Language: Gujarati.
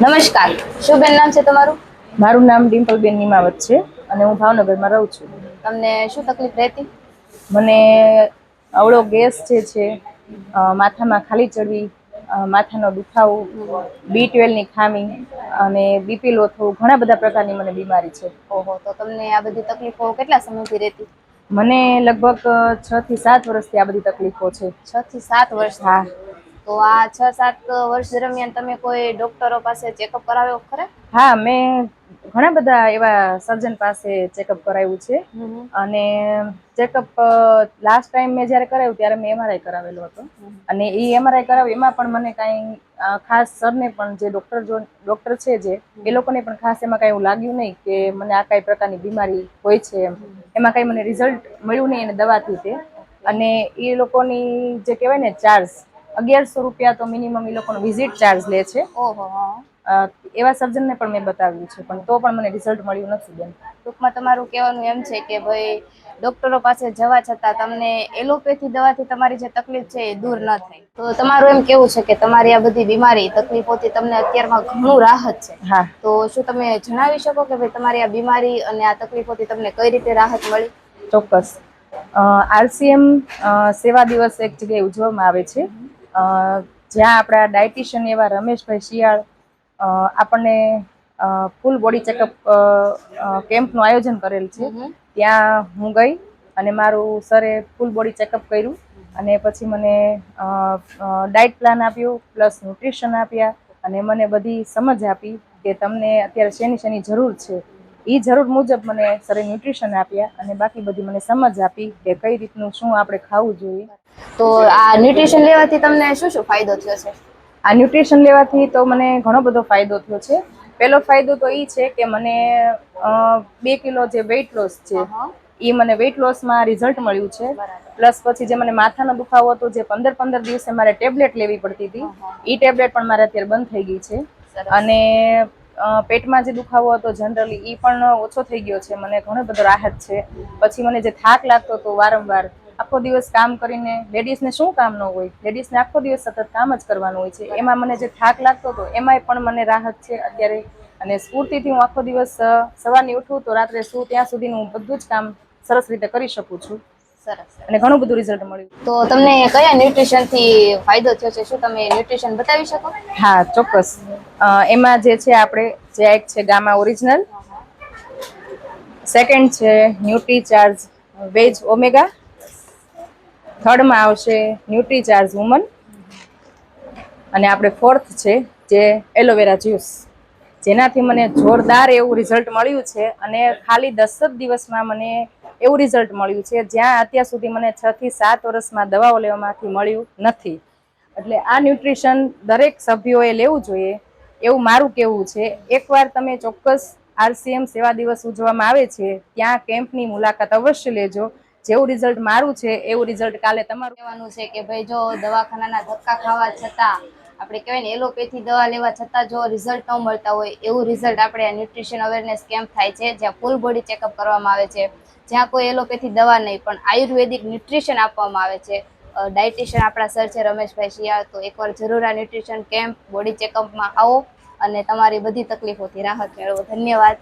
નમસ્કાર શું બેન નામ છે તમારું? મારું નામ ડિમ્પલબેન નિમાવત છે અને હું ભાવનગરમાં રહું છું. તમને શું તકલીફ રહેતી? મને અવળો ગેસ જે છે માથામાં ખાલી ચડવી માથાનો દુખાવો બી ટ્વેલ્વની ખામી અને બીપી લો થવું ઘણા બધા પ્રકારની મને બીમારી છે. ઓહો તો તમને આ બધી તકલીફો કેટલા સમયથી રહેતી? મને લગભગ છ થી સાત વર્ષથી આ બધી તકલીફો છે. છ થી સાત વર્ષ હા. તો આ છ સાત વર્ષ દરમિયાન તમે કોઈ ડોક્ટરો પાસે ચેકઅપ કરાવ્યો ખરે? હા મેં ઘણા બધા એવા સર્જન પાસે ચેકઅપ કરાવ્યું છે. અને ચેકઅપ લાસ્ટ ટાઈમ મેં જ્યારે કરાવ્યું ત્યારે મેં એમઆરઆઈ કરાવેલો હતો. અને એ એમઆરઆઈ કરાવ્યું એમાં પણ મને કાંઈ ખાસ સરને પણ જે ડૉક્ટર જો ડૉક્ટર છે જે એ લોકોને પણ ખાસ એમાં કાંઈ એવું લાગ્યું નહીં કે મને આ કાંઈ પ્રકારની બીમારી હોય છે એમ. એમાં કાંઈ મને રિઝલ્ટ મળ્યું નહીં એને દવાથી તે. અને એ લોકોની જે કહેવાય ને ચાર્જ અગિયારસો રૂપિયા તો મિનિમમ એ લોકોનો વિઝિટ ચાર્જ લે છે. ઓહો એવા સર્જનને પણ મેં બતાવ્યું છે પણ તો પણ મને રિઝલ્ટ મળ્યું નથી બેન. ટૂંકમાં તમારું કહેવાનું એમ છે કે ભાઈ ડોક્ટરો પાસે જવા છતાં તમને એલોપેથી દવાથી તમારી જે તકલીફ છે એ દૂર ન થાય. તો તમારું એમ કેવું છે કે તમારી આ બધી બીમારી તકલીફોથી તમને અત્યારમાં ઘણું રાહત છે. હા. તો શું તમે જણાવી શકો કે ભાઈ તમારી આ બીમારી અને આ તકલીફોથી તમને કઈ રીતે રાહત મળી? ચોક્કસ. આરસીએમ સેવા દિવસ એક જગ્યાએ ઉજવવામાં આવે છે. જ્યાં આપણા ડાયટિશિયન એવા રમેશભાઈ શિયાળ આપણને ફૂલ બોડી ચેકઅપ કેમ્પનું આયોજન કરેલ છે. ત્યાં હું ગઈ અને મારું સરે ફૂલ બોડી ચેકઅપ કર્યું અને પછી મને ડાયટ પ્લાન આપ્યો પ્લસ ન્યુટ્રિશન આપ્યા અને મને બધી સમજ આપી કે તમને અત્યારે શેની શેની જરૂર છે. એ જરૂર મુજબ મને સરે ન્યુટ્રિશન આપ્યા અને બાકી બધી મને સમજ આપી કે કઈ રીતનું શું આપણે ખાવું જોઈએ. તો આ ન્યુટ્રિશન લેવાથી તમને શું શું ફાયદો થયો છે? આ ન્યુટ્રિશન લેવાથી તો મને ઘણો બધો ફાયદો થયો છે. પહેલો ફાયદો તો એ છે કે મને બે કિલો જે વેઇટ લોસ છે એ મને વેઇટ લોસમાં રિઝલ્ટ મળ્યું છે. પ્લસ પછી જે મને માથાનો દુખાવો હતો જે પંદર પંદર દિવસે મારે ટેબ્લેટ લેવી પડતી હતી એ ટેબ્લેટ પણ મારે અત્યારે બંધ થઈ ગઈ છે. અને પેટમાં જે દુખાવો હતો જનરલી એ પણ ઓછો થઈ ગયો છે. મને ઘણો બધો રાહત છે. પછી મને જે થાક લાગતો હતો વારંવાર આખો દિવસ કામ કરીને લેડીઝને શું કામ ન હોય? લેડીઝને આખો દિવસ સતત કામ જ કરવાનું હોય છે. એમાં મને જે થાક લાગતો હતો એમાંય પણ મને રાહત છે અત્યારે. અને સ્ફૂર્તિથી હું આખો દિવસ સવારની ઉઠું તો રાત્રે શું ત્યાં સુધીનું હું બધું જ કામ સરસ રીતે કરી શકું છું. સરસ અને ઘણું બધું રિઝલ્ટ મળ્યું. તો તમને કયા ન્યુટ્રિશનથી ફાયદો થયો છે? શું તમે ન્યુટ્રિશન બતાવી શકો? હા ચોક્કસ. એમાં જે છે આપણે, જે એક છે ગામા ઓરિજિનલ. સેકન્ડ છે ન્યુટ્રી ચાર્જ વેજ ઓમેગા. થર્ડમાં આવશે ન્યુટ્રી ચાર્જ વુમન. અને આપણે ફોર્થ છે જે એલોવેરા જ્યુસ. જેનાથી મને જોરદાર એવું રિઝલ્ટ મળ્યું છે અને ખાલી દસ જ દિવસમાં મને એવું રિઝલ્ટ મળ્યું છે. જ્યાં અત્યાર સુધી મને છ થી સાત વર્ષમાં દવાઓ લેવામાંથી મળ્યું નથી. એટલે આ ન્યુટ્રિશન દરેક સભ્યોએ લેવું જોઈએ. એવું મારું કહેવું છે, એકવાર તમે ચોક્કસ આરસીએમ સેવા દિવસ ઉજવવામાં આવે છે, ત્યાં કેમ્પની મુલાકાત અવશ્ય લેજો. જેવું રિઝલ્ટ મારું છે, એવું રિઝલ્ટ કાલે તમારું. કહેવાનું છે કે ભાઈ જો દવાખાનાના ધક્કા ખાવા છતાં, આપણે કહેવાય ને, એલોપેથી દવા લેવા છતાં જો રિઝલ્ટ ન મળતા હોય, એવું રિઝલ્ટ આપણે ન્યુટ્રિશન અવેરનેસ કેમ્પ થાય છે, જ્યાં ફૂલ બોડી ચેકઅપ કરવામાં આવે છે. જ્યાં કોઈ એલોપેથી દવા નહીં, પણ આયુર્વેદિક ન્યુટ્રિશન આપવામાં આવે છે. ડાયટિશિયન આપણા સર છે રમેશભાઈ શિયાળ, તો એકવાર જરૂર આ ન્યુટ્રિશન કેમ્પ બોડી ચેકઅપમાં આવો. અને તમારી બધી તકલીફોથી રાહત મેળવો. ધન્યવાદ.